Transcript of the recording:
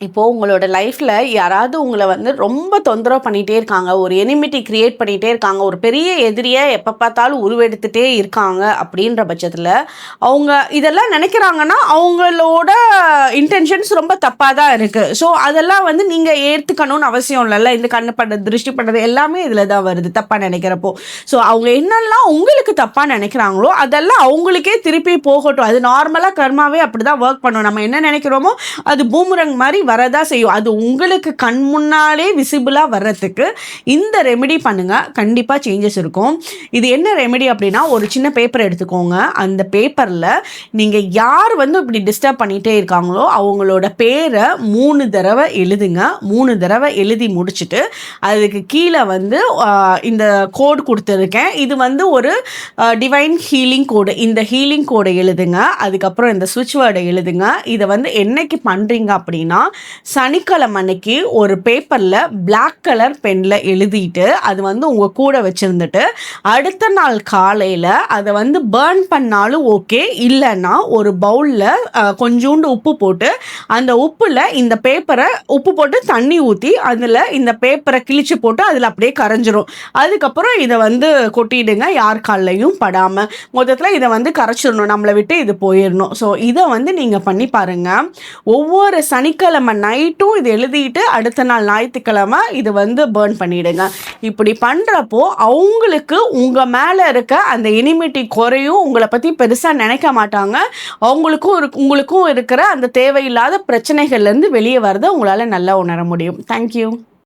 இப்போது உங்களோட லைஃப்பில் யாராவது உங்களை வந்து ரொம்ப தொந்தரவு பண்ணிகிட்டே இருக்காங்க ஒரு எனிமிட்டி க்ரியேட் பண்ணிகிட்டே இருக்காங்க ஒரு பெரிய எதிரியை எப்போ பார்த்தாலும் உருவெடுத்துகிட்டே இருக்காங்க அப்படின்ற பட்சத்தில் அவங்க இதெல்லாம் நினைக்கிறாங்கன்னா அவங்களோட இன்டென்ஷன்ஸ் ரொம்ப தப்பாக தான் இருக்குது ஸோ அதெல்லாம் வந்து நீங்கள் ஏற்றுக்கணும்னு அவசியம் இல்லைல்ல. இந்த கண்ணு பண்ணுறது திருஷ்டி பண்ணுறது எல்லாமே இதில் தான் வருது தப்பாக நினைக்கிறப்போ. ஸோ அவங்க என்னெல்லாம் உங்களுக்கு தப்பாக நினைக்கிறாங்களோ அதெல்லாம் அவங்களுக்கே திருப்பி போகட்டும். அது நார்மலாக கர்மாவே அப்படி தான் ஒர்க் பண்ணும். நம்ம என்ன நினைக்கிறோமோ அது பூமுரங் மாதிரி வரதா செய்யும். அது உங்களுக்கு கண் முன்னாலே விசிபிளாக வர்றதுக்கு இந்த ரெமெடி பண்ணுங்கள் கண்டிப்பாக சேஞ்சஸ் இருக்கும். இது என்ன ரெமெடி அப்படின்னா ஒரு சின்ன பேப்பர் எடுத்துக்கோங்க. அந்த பேப்பரில் நீங்கள் யார் வந்து இப்படி டிஸ்டர்ப் பண்ணிகிட்டே இருக்காங்களோ அவங்களோட பேரை மூணு தடவை எழுதுங்க. மூணு தடவை எழுதி முடிச்சுட்டு அதுக்கு கீழே வந்து இந்த கோடு கொடுத்துருக்கேன். இது வந்து ஒரு டிவைன் ஹீலிங் கோடு இந்த ஹீலிங் கோடை எழுதுங்க. அதுக்கப்புறம் இந்த சுவிட்ச் வேர்டை எழுதுங்க. இதை வந்து என்னைக்கு பண்ணுறீங்க அப்படின்னா சனிக்கிழமை அன்னைக்கு ஒரு பேப்பரில் பிளாக் கலர் பெனில் எழுதிட்டு அது வந்து உங்கள் கூட வச்சுருந்துட்டு அடுத்த நாள் காலையில் அதை வந்து பேர்ன் பண்ணாலும் ஓகே இல்லைன்னா ஒரு பவுலில் கொஞ்சோண்டு உப்பு போட்டு அந்த உப்பில் இந்த பேப்பரை உப்பு போட்டு தண்ணி ஊற்றி அதில் இந்த பேப்பரை கிழிச்சு போட்டு அதில் அப்படியே கரைஞ்சிரும். அதுக்கப்புறம் இதை வந்து கொட்டிடுங்க யார் கால்லையும் படாமல் மொத்தத்தில் இதை வந்து கரைச்சிடணும் நம்மளை விட்டு இது போயிடணும். ஸோ இதை வந்து நீங்கள் பண்ணி பாருங்கள் ஒவ்வொரு சனிக்கிழமை நைட்டும் இது எழுதிட்டு அடுத்த நாள் ஞாயிற்றுக்கிழமை இது வந்து பேர்ன் பண்ணிவிடுங்க இப்படி பண்ணுறப்போ அவங்களுக்கு உங்கள் மேலே இருக்க அந்த இனிமிட்டி குறையும். உங்களை பற்றி பெருசாக நினைக்க மாட்டாங்க. அவங்களுக்கும் இரு உங்களுக்கும் இருக்கிற அந்த தேவையில்லாத பிரச்சனைகள்லேருந்து வெளியே வரதை உங்களால் நல்லா உணர முடியும். தேங்க்யூ